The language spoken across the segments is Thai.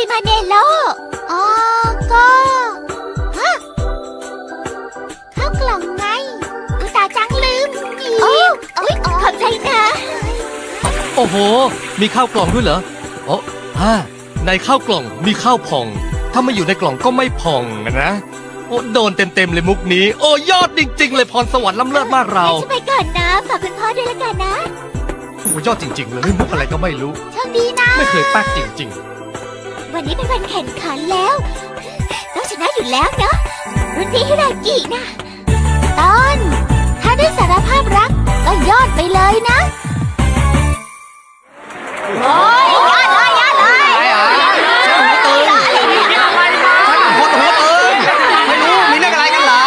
รีบพูดมาสิมาเนโลอ๋อก็ฮะข้าวกล่องไงอุตส่าห์จังลืมอีกโอ้ยขอบใจนะ โอ้โห มีข้าวกล่องด้วยเหรอโอ้อ่าในข้าวกล่องมีข้าวผ่อง ถ้าไม่อยู่ในกล่องก็ไม่ผ่องนะ โอ้โดนเต็มๆเลยมุกนี้ โอ้ยอดจริง ๆ เลยพรสวรรค์ล้ำเลิศมากเราฉันไปก่อนนะฝากคุณพ่อด้วยละกันนะ โอ้ยอดจริง ๆ เลยมุกอะไรก็ไม่รู้ โชคดีนะ ไม่เคยแป๊กจริง วันนี้เป็นวันแข่งขันแล้ว ต้องชนะอยู่แล้วเนาะรุ่นพี่ฮิรากินะตอน ถ้าได้สารภาพรักก็ยอดไปเลยนะโอ้ยยอดเลยยอดเลยฉันหัวตึงฉันหัวหัวเอิงไม่รู้มีเรื่องอะไรกันเหรอ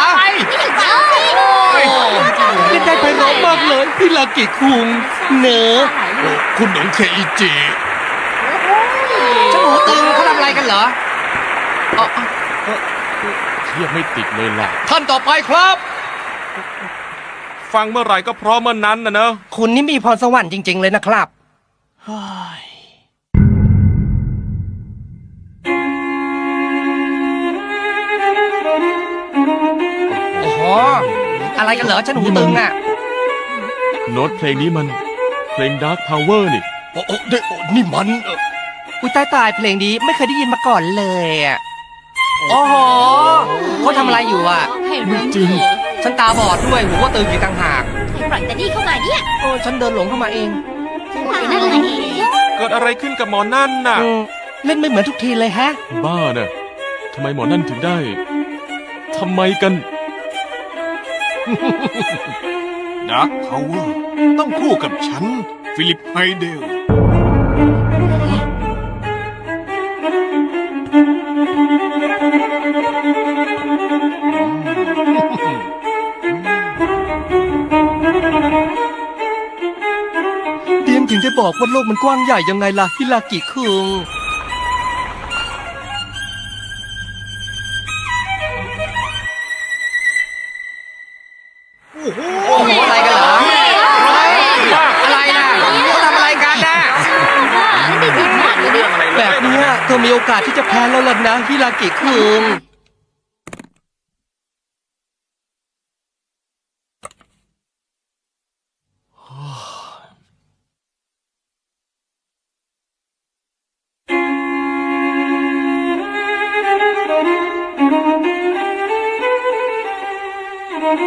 โอ้เล่นได้ไพเราะมากเลยพี่ลากิคุงเนอะคุณหนงเคอิจิ ฉันหัวตึงเขาทำอะไร กันเหรออ๋ออ๋อเทียบไม่ติดเลยล่ะ ท่านต่อไปครับ ฟังเมื่อไหร่ก็พร้อมเมื่อนั้นนะเนอะคุณนี่มีพรสวรรค์จริง ๆ เลยนะครับ โอ้โห อะไรกันเหรอ ฉันหูตึงอะ โน้ตเพลงนี้มัน เพลงดาร์ p พาวเวอร์นี่ โอ้โอ้เด็นี่มันอุ้ ยตายตายเพลงนี้ไม่เคยได้ยินมาก่อนเลยอะโอ้โหเขาทำอะไรอยู่อะไม่จริงฉันตาบอดด้วยหูก็ตึงอีกต่างหากใครปล่อยแต่นี่เข้ามาเนี่ยโอ้ฉันเดินหลงเข้ามาเองเป็นอะไรเกิดอะไรขึ้นกับหมอนั่นน่ะ อืมเล่นไม่เหมือนทุกทีเลยแฮะ บ้าน่ะทำไมหมอนั่นถึงได้ทำไมกัน ดักพาวเวอร์ต้องคู่กับฉัน ฟิลิปไฮเดล บอกว่าโลกมันกว้างใหญ่ยังไงล่ะฮิลากิคุงโอ้โหอะไรกันเหรออะไรนะเขาทำอะไรกันนะได้ยินมากเลยเนี่ยแบบเนี้ยเธอมีโอกาสที่จะแพ้แล้วล่ะนะฮิลากิคุง ไม่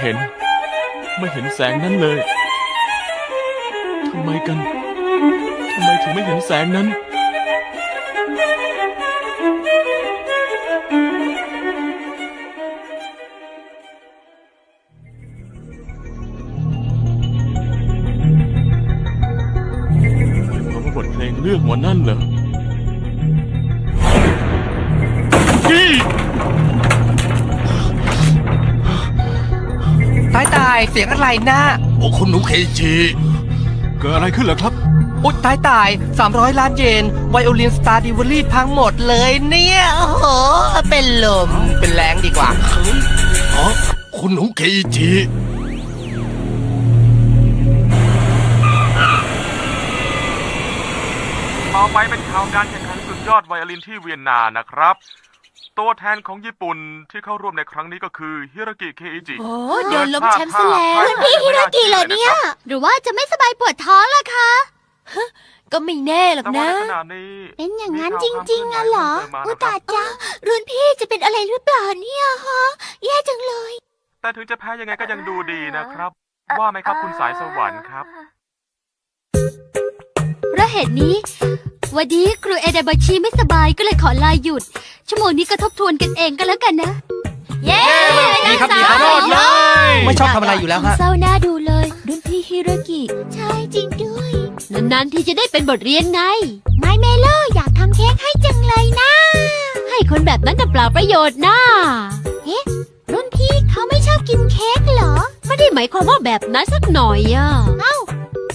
เห็น ไม่เห็นแสงนั้นเลย ทำไมกัน ทำไมถึงไม่เห็นแสงนั้น อกหมอนั่นเหรอนี่ตายตายเสียงอะไรนะโอ้คุณหนูเคอิจิ เกิดอะไรขึ้นเหรอครับ อุ๊ยตายตาย300 ล้านเยนไวโอลินสตาร์ดิวอรี่พังหมดเลยเนี่ย โอ้โห เป็นลม เป็นแรงดีกว่า อ๋อ คุณหนูเคอิจิ ต่อไปเป็นข่าวการแข่งขันสุดยอดไวโอลินที่เวียนนานะครับ ตัวแทนของญี่ปุ่นที่เข้าร่วมในครั้งนี้ก็คือฮิรากิเคอิจิโอ้โดนล้มแชมป์ซะแล้วรุ่นพี่ฮิรากิเหรอเนี่ย หรือว่าจะไม่สบายปวดท้องล่ะคะ ก็ไม่แน่หรอกแต่ว่านะในขณะนี้เป็นอย่างนั้นมีจข่าวริงๆอะเหรอความเคลื่อุอนไหวตาเพิ่มเติมมานะครับจังรุ่นพี่จะเป็นอะไรหรือเปล่าเนี่ยฮะ แย่จังเลย แต่ถึงจะแพ้ยังไงก็ยังดูดีนะครับ ว่าไหมครับคุณสายสวรรค์ครับเพ ราะเหตุนี้ วันนี้ครูเอเดบาชิไม่สบายก็เลยขอลาหยุด ชั่วโมงนี้ก็ทบทวนกันเองก็แล้วกันนะ เย้ดีครับดีครับโทษเลย ไม่ชอบทำอะไรอยู่แล้วฮะ เศร้าหน้าดูเลย รุ่นพี่ฮิรากิ ใช่จริงด้วย นานๆที่จะได้เป็นบทเรียนไง ไมเมโลอยากทำเค้กให้จังเลยนะ ให้คนแบบนั้นน่ะเปล่าประโยชน์นะรุ่นพี่เขาไม่ชอบกินเค้กเหรอ ไม่ได้หมายความว่าแบบนั้นสักหน่อยอะเอ้า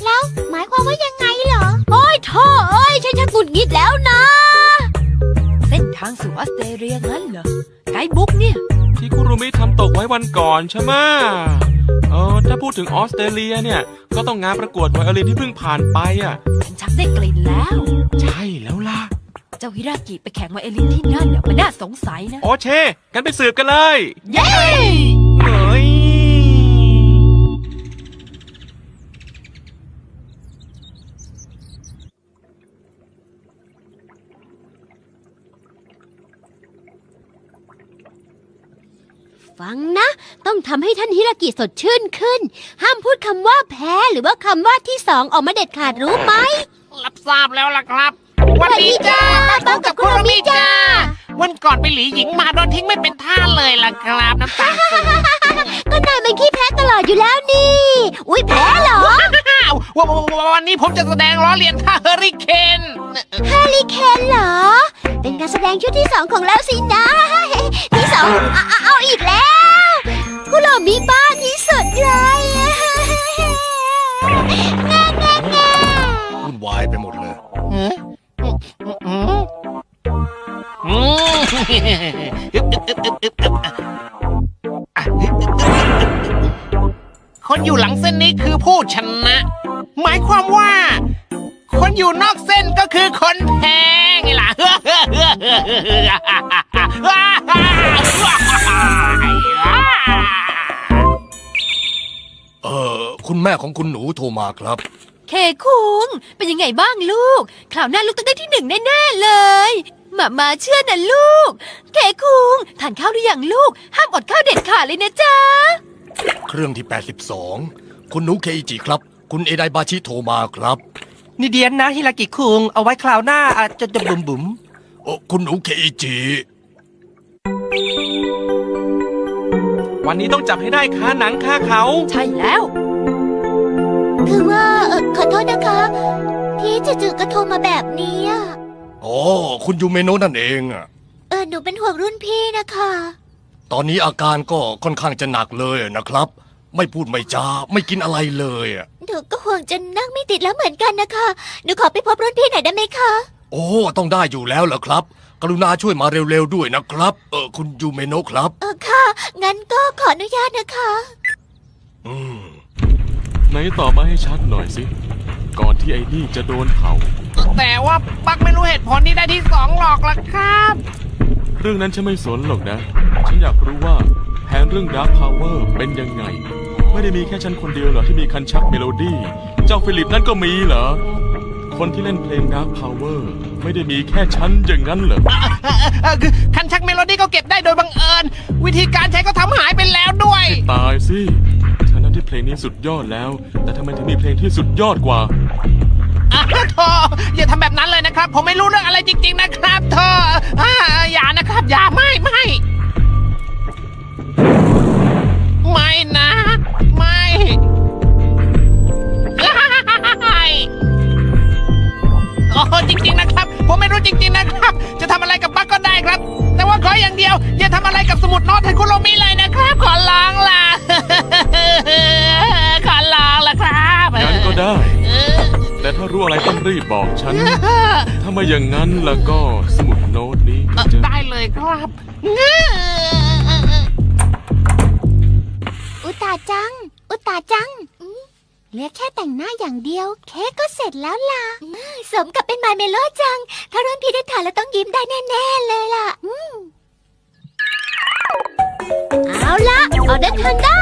แล้ว หมายความว่ายังไงเหรอ โอ้ยเธอเอ้ยฉันชักหงุดหงิดแล้วนะ เส้นทางสู่ออสเตรเลียงั้นเหรอ ไกด์บุ๊กเนี่ย ที่คุรุมิทำตกไว้วันก่อนใช่ไหมเออถ้าพูดถึงออสเตรเลียเนี่ย ก็ต้องงานประกวดไวโอลินที่เพิ่งผ่านไปอะ ฉันชักได้กลิ่นแล้ว ใช่แล้วล่ะ เจ้าฮิรากิไปแข่งไวโอลินที่นั่นเนี่ยมันน่าสงสัยนะ โอเชกันไปสืบกันเลย เย้ เฮ้ย ฟังนะ ต้องทำให้ท่านฮิรากิสดชื่นขึ้น ห้ามพูดคำว่าแพ้หรือว่าคำว่าที่สองออกมาเด็ดขาดรู้ไหม รับทราบแล้วล่ะครับวันนี้จ้าต้องกับคุโรมิจ้าวันก่อนไปหลีหญิงมาโดนทิ้งไม่เป็นท่าเลยล่ะครับน้ำตาซึมก็นายมันขี้แพ้ตลอดอยู่แล้วนี่ อุ้ยแพ้เหรออ้า ววันวันวันนี้ผมจะแสดงล้อเลียนท่าเฮอริเคนเฮลิเคนเหรอ เป็นการแสดงชุดที่สองของแล้วสินะที่สองเอาเอาเอาอีกแล้วคุโรมิบ้าที่สุดเลยแง่แง่แง่วุ่นวายไปหมดเลยอืมอืมอืมอึ๊บอึ๊บอึ๊บอึ๊บอึ๊บอึ๊บอะอึ๊บอึ๊บอึ๊บอึ๊บอึ๊บคนอยู่หลังเส้นนี้คือผู้ชนะ หมายความว่า คนอยู่นอกเส้นก็คือคนแพ้ไงล่ะ เออคุณแม่ของคุณหนูโทรมาครับ เคคุงเป็นยังไงบ้างลูก คราวหน้าลูกต้องได้ที่หนึ่งแน่ๆเลย มามาเชื่อนะลูก เคคุงทานข้าวหรือยังลูก ห้ามอดข้าวเด็ดขาดเลยนะจ๊ะ เครื่องที่ 82 คุณหนูเคอิจิครับ คุณเอไดบาชิโทรมาครับ นี่เดียนนะฮิรากิคุงเอาไว้คราวหน้าอาจจะจะบุ๋มบุ๋มโอ้คุณหนูเคอิจิ วันนี้ต้องจับให้ได้คาหนังคาเขา ใช่แล้ว คือว่าเออขอโทษนะคะ ที่จู่ๆก็โทรมาแบบนี้อะอ๋อ คุณยูเมโนะนั่นเองอะเออหนูเป็นห่วงรุ่นพี่นะคะ ตอนนี้อาการก็ค่อนข้างจะหนักเลยนะครับ ไม่พูดไม่จาไม่กินอะไรเลยอะหนูก็ห่วงจนนั่งไม่ติดแล้วเหมือนกันนะคะ หนูขอไปพบรุ่นพี่หน่อยได้ไหมคะ โอ้ต้องได้อยู่แล้วเหรอครับ กรุณาช่วยมาเร็วๆด้วยนะครับ เออคุณยูเมโนะครับ เออค่ะ งั้นก็ขออนุญาตนะคะ อืม ไหนตอบมาให้ชัดหน่อยสิ ก่อนที่ไอ้นี่จะโดนเผา แต่ว่าปักไม่รู้เหตุผลที่ได้ที่สองหรอกล่ะครับ เรื่องนั้นฉันไม่สนหรอกนะ ฉันอยากรู้ว่าแผนเรื่องดาร์ p พาวเวอร์เป็นยังไง ไม่ได้มีแค่ฉันคนเดียวเหรอที่มีคันชักเมโลดี้ เจ้าฟิลิปนั่นก็มีเหรอ คนที่เล่นเพลงดาร์ p พาวเวอร์ไม่ได้มีแค่ฉันอย่างนั้นเหรอ เออคือคันชักเมโลดี้ก็เก็บได้โดยบังเอิญ วิธีการใช้ก็ทำหายไปแล้วด้วย ตายสิฉันนั้นที่เพลงนี้สุดยอดแล้ว แต่ทำไมถึงมีเพลงที่สุดยอดกว่า อะโธ่อย่าทำแบบนั้นเลยนะครับ ผมไม่รู้เรื่องอะไรจริง ๆ นะครับเธออ่าอย่านะครับ อย่าไม่ไม่ไม่ ไม่อย่างนั้นแล้วก็สมุดโน้ตนี้เอ่อจะได้เลยครับอุตตาจัง อุตตาจังอืมเหลือแค่แต่งหน้าอย่างเดียว เค้กก็เสร็จแล้วล่ะอืมสมกับเป็นมายเมโลจัง ถ้ารุ่นพี่ได้ทานแล้วต้องยิ้มได้แน่ ๆ เลยล่ะอืมเอาละออกเดินทางได้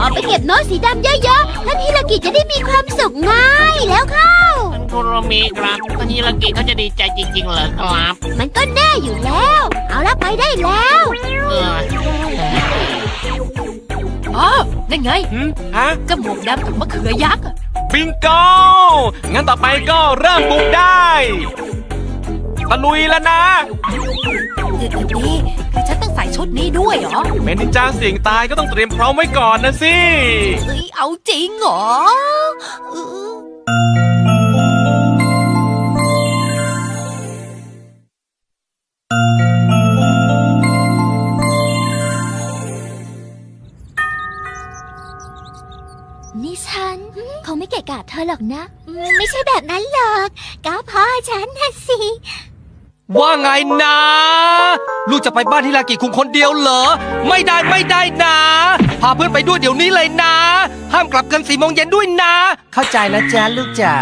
ออกไปเก็บโน้ตสีดำเยอะๆท่านฮิรากิจะได้มีความสุขง่ายแล้วเข้าท่าน คุโรมิครับท่านฮิรากิเขาจะดีใจจริงๆเหรอครับ มันก็แน่อยู่แล้ว เอาละไปได้แล้วเอออ๋อนั่นไงหืมฮะจมูกดำกับมะเขือยักษ์อะบิงโกงั้นต่อไปก็เริ่มบุกได้ ตะลุยแล้วนะ เดี๋ยวนี้คือฉันต้องใส่ชุดนี้ด้วยเหรอเป็นนินจาเสี่ยงตายก็ต้องเตรียมพร้อมไว้ก่อนนะสิ เอ้ยเอาจริงเหรอเออ คงไม่เกะกะเธอหรอกนะอืมไม่ใช่แบบนั้นหรอกก้าวพ่อฉันนะสิ ว่าไงนะ ลูกจะไปบ้านฮิรากิคุงคนเดียวเหรอ ไม่ได้ไม่ได้นะ พาเพื่อนไปด้วยเดี๋ยวนี้เลยนะ ห้ามกลับเกันสี่โมงเย็นด้วยนะ เข้าใจแล้วจ้าลูกจ๋า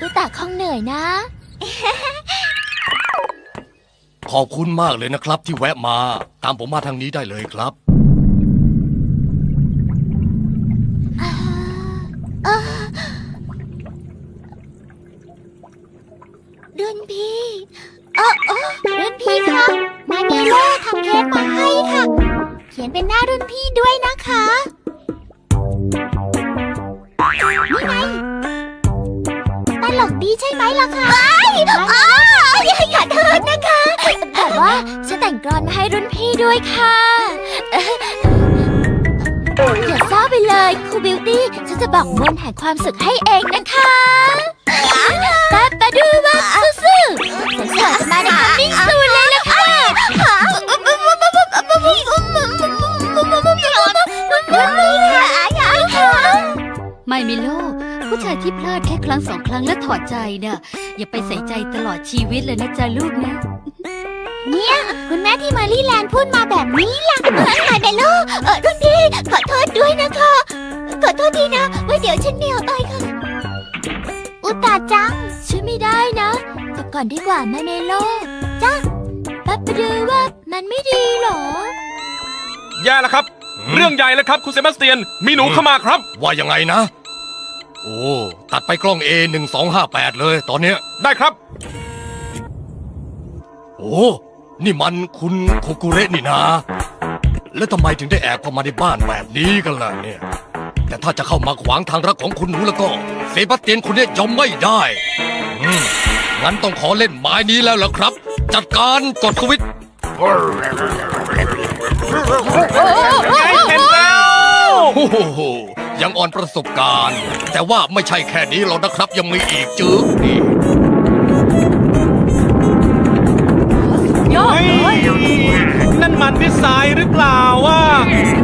ลูกตาคงเหนื่อยนะ ขอบคุณมากเลยนะครับที่แวะมา ตามผมมาทางนี้ได้เลยครับ รุ่นพี่เออเออรุ่นพี่คะมาเนโล่ทำเค้กมาให้ค่ะ เขียนเป็นหน้ารุ่นพี่ด้วยนะคะนี่ไงตลกดีใช่ไหมล่ะคะอ้าวขอโทษนะคะแต่ว่าฉันแต่งกรอนมาให้รุ่นพี่ด้วยค่ะเอ่ออย่าเศร้าไปเลยครูบิวตี้ฉันจะบอกมนแห่งความสุขให้เองนะคะ ปะปะดูว่าซื่อๆแต่สวยจะมาในคัมมิ่งซูนเลยนะคะค่ะไม่มิโลผู้ชายที่พลาดแค่ครั้งสองครั้งแล้วถอดใจเนี่ยอย่าไปใส่ใจตลอดชีวิตเลยนะจ๊ะลูกนะ เนี่ยคุณแม่ที่มารีแลนด์พูดมาแบบนี้ล่ะเออมาเดโลเออรุ่นพี่ขอโทษด้วยนะคะ ขอโทษทีนะ ว่าเดี๋ยวฉันเหนียวไปค่ะ ตตาจังช่วยไม่ได้นะกลับก่อนดีกว่ามาเมโลจ้าปั๊บไปดูว่ามันไม่ดีเหรอ แย่แล้วครับ เรื่องใหญ่แล้วครับคุณเซบาสเตียน มีหนูเข้ามาครับ ว่ายังไงนะ โอ้ ตัดไปกล้อง A หนึ่งสองห้าแปดเลยตอนเนี้ย ได้ครับ โอ้ นี่มันคุณโคกุเระนี่นะ แล้วทำไมถึงได้แอบเข้ามาในบ้านแบบนี้กันล่ะเนี่ย แต่ถ้าจะเข้ามาขวางทางรักของคุณหนูแล้วก็เซบาสเตียนคนเนี้ยยอมไม่ได้อืมงั้นต้องขอเล่นไม้นี้แล้วล่ะครับ จัดการกดสวิตช์เห็นแล้ว โอ้โหยังอ่อนประสบการณ์ แต่ว่าไม่ใช่แค่นี้หรอกนะครับ ยังมีอีกจึ๊กนี่ยอดเลยนั่นมันพิสายหรือเปล่าวะ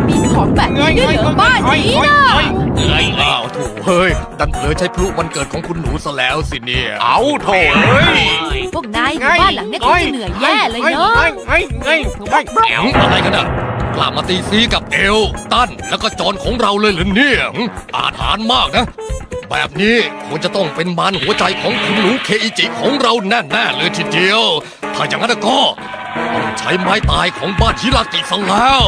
มี ของแบบนี้ด้วยเหรอบ้านนี้นะอ้าวโถูเฮ้ยดันเผลอใช้พลุวันเกิดของคุณหนูซะแล้วสิเนี่ย เอาโถเอ้ยพวกนายอยู่บ้านหลังเนี้ยคงจะเหนื่อยแย่เลยเนาะไอ้ไอ้ไอ้ไอ้แอมอะไรกันอะกล้ามาตีซีกับเอลตั้นแล้วก็จอนของเราเลยเหรือเนี่ยหึอาถรรพ์มากนะ แบบนี้ควรจะต้องเป็นมารหัวใจของคุณหนูเคอิจิของเราแน่ๆเลยทีเดียว ถ้าอย่างนั้นก็ต้องใช้ไม้ตายของบ้านฮิรากิซะแล้ว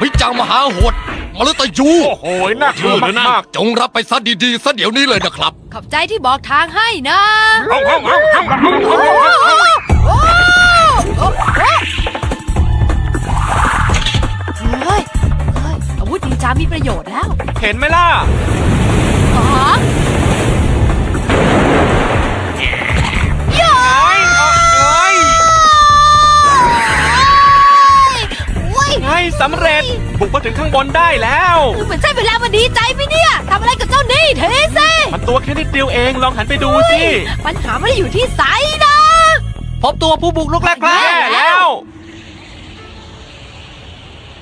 วิจังมหาโหดมฤตยู โอ้โหน่ากลัวมากจงรับไปซะดีๆซะเดี๋ยวนี้เลยนะครับ ขอบใจที่บอกทางให้นะๆเอาเอาเอาเอาเอาเฮ้ยเฮ้ยอาวุธนินจามีประโยชน์แล้วเห็นไหมล่ะอ๋อ ไงสำเร็จ บุกมาถึงข้างบนได้แล้วเหมือนใช่เวลามาดีใจไหมเนี่ยทำอะไรกับเจ้านี่เทเซ่มันตัวแค่นิดเดียวเองลองหันไปดูสิปัญหาไม่ได้อยู่ที่ไซส์นะ พบตัวผู้บุกลุกแรกครัแย่บแล้ว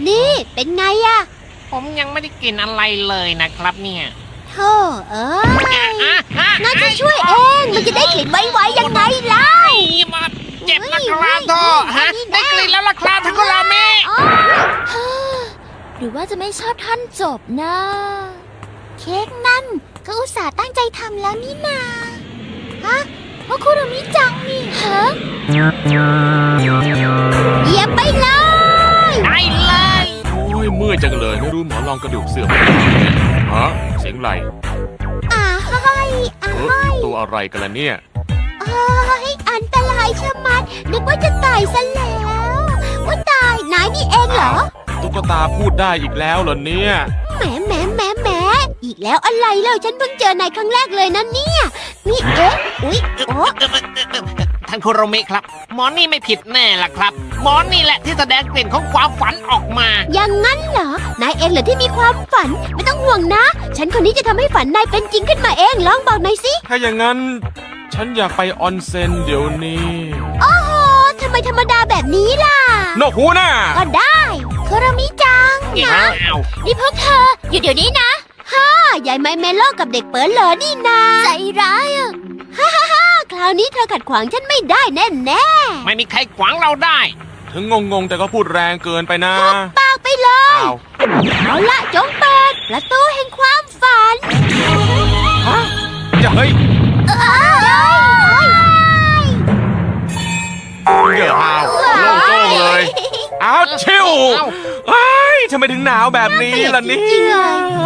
นี่เป็นไงอะผมยังไม่ได้กินอะไรเลยนะครับเนี่ยโธ่เอ้ยอะอะน่าจะช่วยเอง มันจะได้เขียนไวๆยังไงล่ะ นี่มา เจ็บนะครับโทฮะได้กลิ่นแล้วล่ะครับทักกุลาเมะอ๋อหรือว่าจะไม่ชอบท่อนจบนะ เค้กนั่นก็อุตส่าห์ตั้งใจทำแล้วนี่นาฮะเพราะคุโรมิจังนี่ฮะเหยียบไปเลยได้เลยโอ้ยเมื่อยจังเลยไม่รู้หมอลองกระดูกเสื่อมฮะเสียงไรอ่าให้อ่าเอให้อตัวอะไรกันล่ะเนี่ย เอ้ยอันตรายชะมัด นึกว่าจะตายซะแล้วว่าตายนายนี่เองเหรอ ตุ๊กตาพูดได้อีกแล้วเหรอเนี่ย แหมแหมแหมแหมอีกแล้วอะไรเล่าฉันเพิ่งเจอนายครั้งแรกเลยนะเนี่ย นี่เอ๊ะ อุ๊ยโอ้ท่านคุโรมิครับ หมอนี่ไม่ผิดแน่ล่ะครับ หมอนี่แหละที่แสดงกลิ่นของความฝันออกมา อย่างนั้นเหรอ นายเองเหรอที่มีความฝัน ไม่ต้องห่วงนะ ฉันคนนี้จะทำให้ฝันนายเป็นจริงขึ้นมาเอง ลองบอกหน่อยสิ ถ้าอย่างนั้น ฉันอยากไปออนเซ็นเดี๋ยวนี้ โอ้โหทำไมธรรมดาแบบนี้ล่ะ นกหูน่ะก็ได้โคโรมิจังนะอ้าวนี่พวกเธออยู่เดี๋ยวนี้นะฮ่ายายไมเมโลกับเด็กเปิดเหรอนี่นาใจร้ายอะฮ่าฮ่าฮ่าคราวนี้เธอขัดขวางฉันไม่ได้แน่แน่ไม่มีใครขวางเราได้ ถึงงงๆ แต่ก็พูดแรงเกินไปนะๆปากไปเลย อ้าวเอาละจงเปิดประตูแห่งความฝันอย่าเฮ้ย เดี๋ยวอ้าวโล่งโจ้งเลยอ้าวชิวเอ้าเฮ้ยทำไมถึงหนาวแบบนี้ล่ะเนี่ย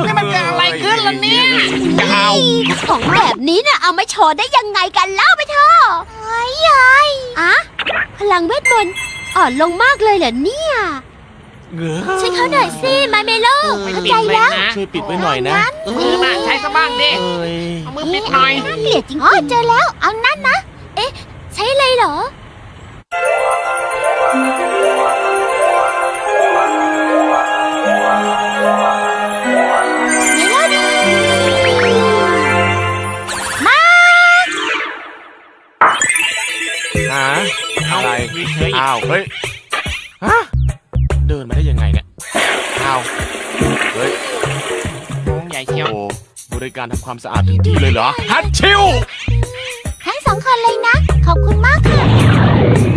นี่มันเกิดอะไรขึ้นล่ะเนี่ยเอาของแบบนี้น่ะเอามาโชว์ได้ยังไงกันเล่าไปเถอะเฮ้ยายอะพลังเวทมนต์อ่อนลงมากเลยเหรอเนี่ย เหงือช่วยเขาหน่อยสิมาเมโลไม่เข้าติใจดเลยแล้วนะช่วยปิดไว้หน่อยนะเออน่ะใช้ซะบ้างดิเอ้ยเอามือปิดหน่อยน่าเกลียดจริงอ๋อเจอแล้ว เอานั่นนะ เอ๊ะ ใช้เลยเหรอ เมโลดี้มา หาอะไร มีเฉยอ้าวเฮ้ยฮะ เดินมาได้ยังไงเนี่ยอ้าวเฮ้ยใหญ่เชียว โอ้บริการทำความสะอาดถึงที่เลยเหรอฮัทชิวทั้งสองคนเลยนะ ขอบคุณมากค่ะ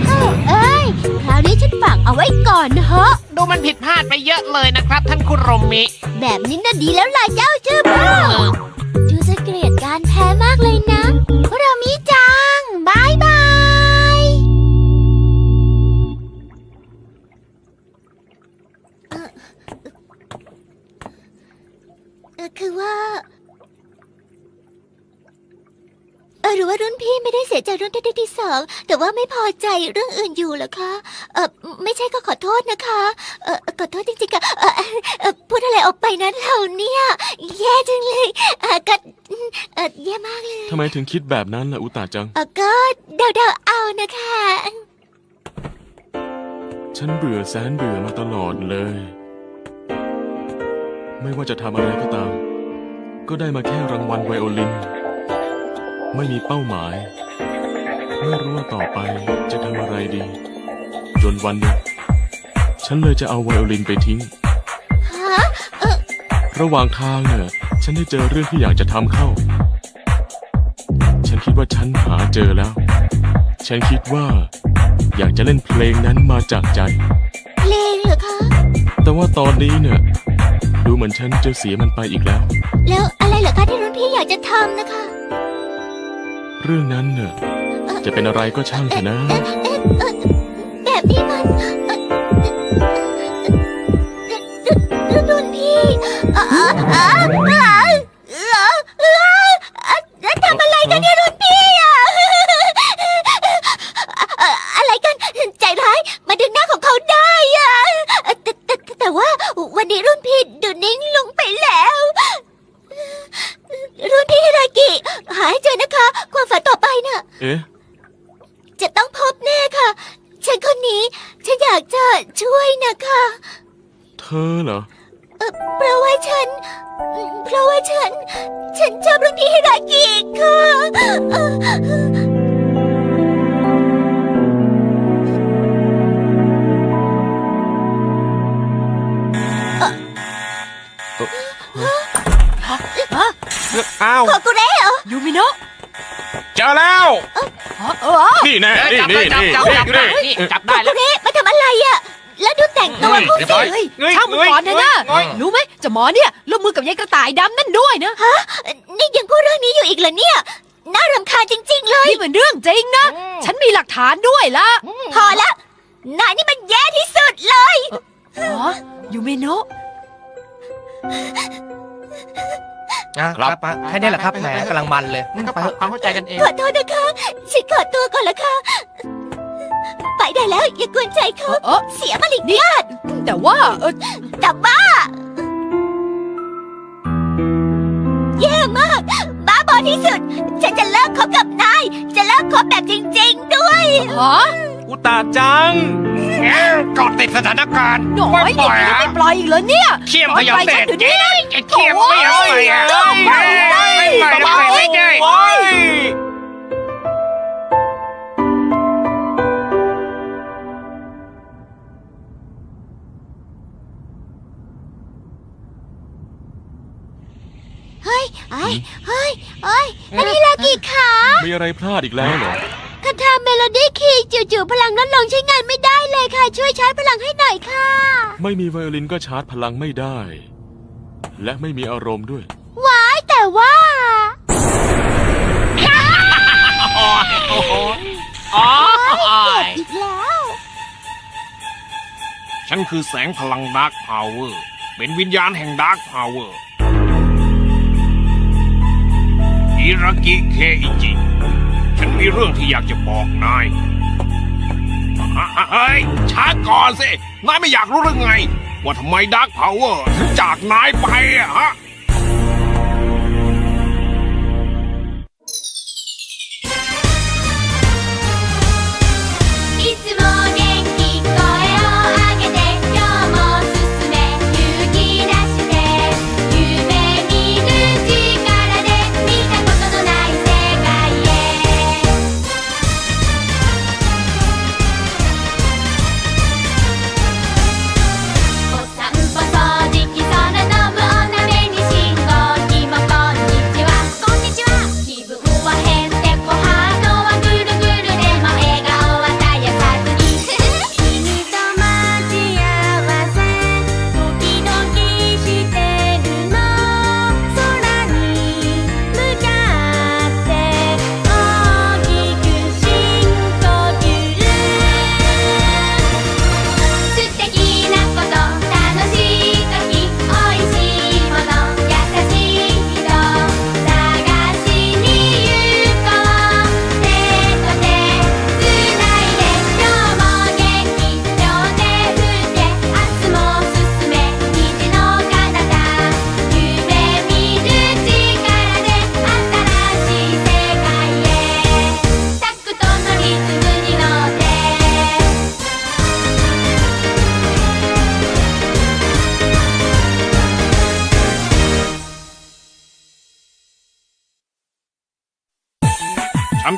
เฮ้ยเอ้ย คราวนี้ฉันฝากเอาไว้ก่อนเถอะ ดูมันผิดพลาดไปเยอะเลยนะครับ ท่านคุโรมิ แบบนี้น่ะดีแล้วล่ะเจ้าชื่อบ้าดูจะเกลียดการแพ้มากเลยนะพวกเรามีจั คือว่าเออหรือว่ารุ่นพี่ไม่ได้เสียใจเรื่องที่ที่สองแต่ว่าไม่พอใจเรื่องอื่นอยู่เหรอคะเออไม่ใช่ก็ขอโทษนะคะ เออขอโทษจริงๆค่ะเออเออพูดอะไรออกไปนั้นเราเนี่ยแย่จังเลยเออก็เออแย่มากเลยทำไมถึงคิดแบบนั้นล่ะอุตาจัง เออก็เดาๆเอานะคะฉันเบื่อแสนเบื่อมาตลอดเลย ไม่ว่าจะทำอะไรก็ตาม ก็ได้มาแค่รางวัลไวโอลิน ไม่มีเป้าหมาย ไม่รู้ว่าต่อไปจะทำอะไรดี จนวันหนึ่งฉันเลยจะเอาไวโอลินไปทิ้งฮะระหว่างทางเนี่ยฉันได้เจอเรื่องที่อยากจะทำเข้า ฉันคิดว่าฉันหาเจอแล้ว ฉันคิดว่า อยากจะเล่นเพลงนั้นมาจากใจ เพลงเหรอคะ แต่ว่าตอนนี้เนี่ย ดูเหมือนฉันจะเสียมันไปอีกแล้ว แล้วอะไรเหรอคะที่รุ่นพี่อยากจะทำนะคะ เรื่องนั้นเนี่ยจะเป็นอะไรก็ช่างเถอะนะเอ๊ะเอ๊ะเอ๊ะแบบนี้มันเอ่อเอ่อรุ่นพี่เอ่อเอ่อเอ่อเอ่อเอ่อเอ่อเอ่อทำอะไรกันเนี่ย ฉัน ฉันชอบรุ่นพี่ฮิรากิค่ะเอ่ออ้าวขอกูได้เหรอยูมิโนะเจอแล้วอ๋อเออนี่แน่เอ้ยนี่จับนี่ได้จับนี่จับจับได้นี่นี่จับขได้อแล้กูวได้มาทำอะไรอะ แล้วดูแต่งตัวพูดสิเฮ้ยช่างมันก่อนนะนะรู้ไหมเจะหมอเนี่ยร่วมมือกับยายกระต่ายดำนั่นด้วยนะนี่ยังพูดเรื่องนี้อยู่อีกเหรอเนี่ย น่ารำคาญจริง ๆ เลย นี่มันเรื่องจริงนะ ฉันมีหลักฐานด้วยละพอละนายนี่มันแย่ที่สุดเลย อ๋อยูมิโนะอะครับอะแค่นี้แหละครับแหมกำลังมันเลยก็ไปปรัเถบอะ ความเข้าใจกันเอง ขอโทษนะคะ ฉันขอตัวก่อนละค่ะ ไปได้แล้ว อย่ากวนใจเอเขาอเออเสียมาลิกญาติแต่ว่าเออแต่บ้า แย่มาก บ้าบอที่สุด ฉันจะเลิกคบกับนาย จะเลิกคบแบบจริง ๆ ด้วย ฮะอุตาจังกอดติดสถานการณ์หน่อยนี่ยังไม่ปล่อยอีกเหรอเนี่ยเขี้ยมปล่ขอยยับไปเด็ฉันดเดี๋ยวนี้นะ ไอ้เขี้ยมไม่ยอมไปอะโอ้ยไม่ไปแล้วไปไม่ได้ โอ้ยเฮ้ยเฮ้ยเฮ้ยเฮ้ยอันนี้ละกิขามีอะไรพลาดอีกแล้วเหรอ คาถาเมโลดี้คีย์จู่ๆพลังลดลงใช้งานไม่ได้เลยค่ะ ช่วยชาร์จพลังให้หน่อยค่ะ ไม่มีไวโอลินก็ชาร์จพลังไม่ได้ และไม่มีอารมณ์ด้วย ว้ายแต่ว่า อ๋ออีกแล้ว ฉันคือแสงพลังดาร์คพาวเวอร์ เป็นวิญญาณแห่งดาร์คพาวเวอร์ อิรากิเคอิจิ ฉันมีเรื่องที่อยากจะบอกนายเฮ้ยช้าก่อนสิ นายไม่อยากรู้เรื่องไง ว่าทำไมดาร์คพาวเวอร์ถึงจากนายไปอะฮะ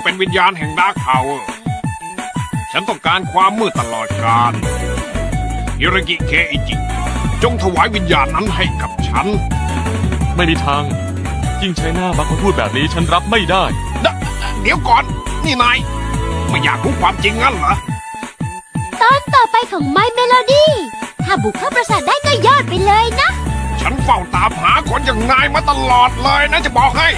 เป็นวิญญาณแห่งดาร์คพาวเวอร์ฉันต้องการความมืดตลอดกาลฮิรากิเคอิจิ จงถวายวิญญาณนั้นให้กับฉัน ไม่มีทาง ยิ่งใช้หน้ามักมาพูดแบบนี้ฉันรับไม่ได้ เดเดี๋ยวก่อน นี่นายไม่อยากรู้ความจริงงั้นเหรอ ตอนต่อไปของ My Melody ถ้าบุกเข้าปราสาทได้ก็ยอดไปเลยนะ ฉันเฝ้าตามหาคนอย่างนายมาตลอดเลยนะจะบอกให้